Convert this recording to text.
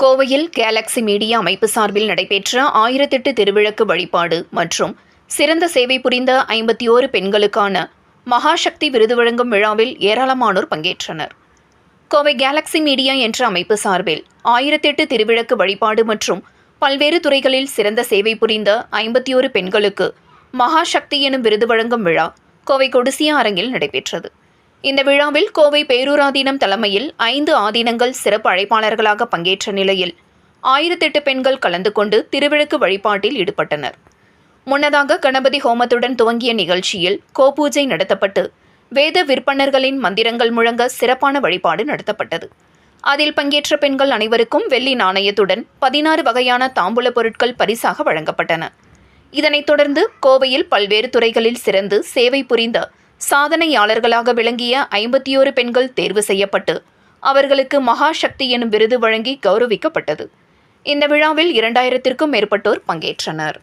கோவையில் Galaxy media அமைப்பு சார்பில் நடைபெற்ற ஆயிரத்தெட்டு திருவிளக்கு வழிபாடு மற்றும் சிறந்த சேவை புரிந்த ஐம்பத்தி ஓரு பெண்களுக்கான மகாசக்தி விருது வழங்கும் விழாவில் ஏராளமானோர் பங்கேற்றனர். கோவை கேலக்ஸி மீடியா என்ற அமைப்பு சார்பில் ஆயிரத்தெட்டு திருவிளக்கு வழிபாடு மற்றும் பல்வேறு துறைகளில் சிறந்த சேவை புரிந்த ஐம்பத்தி ஓரு பெண்களுக்கு மகாசக்தி எனும் விருது வழங்கும் விழா கோவை கொடிசியா அரங்கில் நடைபெற்றது. இந்த விழாவில் கோவை பேரூராதீனம் தலைமையில் ஐந்து ஆதீனங்கள் சிறப்பு அழைப்பாளர்களாக பங்கேற்ற நிலையில் ஆயிரத்தெட்டு பெண்கள் கலந்து கொண்டு திருவிளக்கு வழிபாட்டில் ஈடுபட்டனர். முன்னதாக கணபதி ஹோமத்துடன் துவங்கிய நிகழ்ச்சியில் கோபூஜை நடத்தப்பட்டு வேத விற்பனர்களின் மந்திரங்கள் முழங்க சிறப்பான வழிபாடு நடத்தப்பட்டது. அதில் பங்கேற்ற பெண்கள் அனைவருக்கும் வெள்ளி நாணயத்துடன் பதினாறு வகையான தாம்பூல பொருட்கள் பரிசாக வழங்கப்பட்டன. இதனைத் தொடர்ந்து கோவையில் பல்வேறு துறைகளில் சிறந்து சேவை புரிந்த சாதனையாளர்களாக விளங்கிய ஐம்பத்தியோரு பெண்கள் தேர்வு செய்யப்பட்டு அவர்களுக்கு மகாசக்தி எனும் விருது வழங்கி கௌரவிக்கப்பட்டது. இந்த விழாவில் இரண்டாயிரத்திற்கும் மேற்பட்டோர் பங்கேற்றனர்.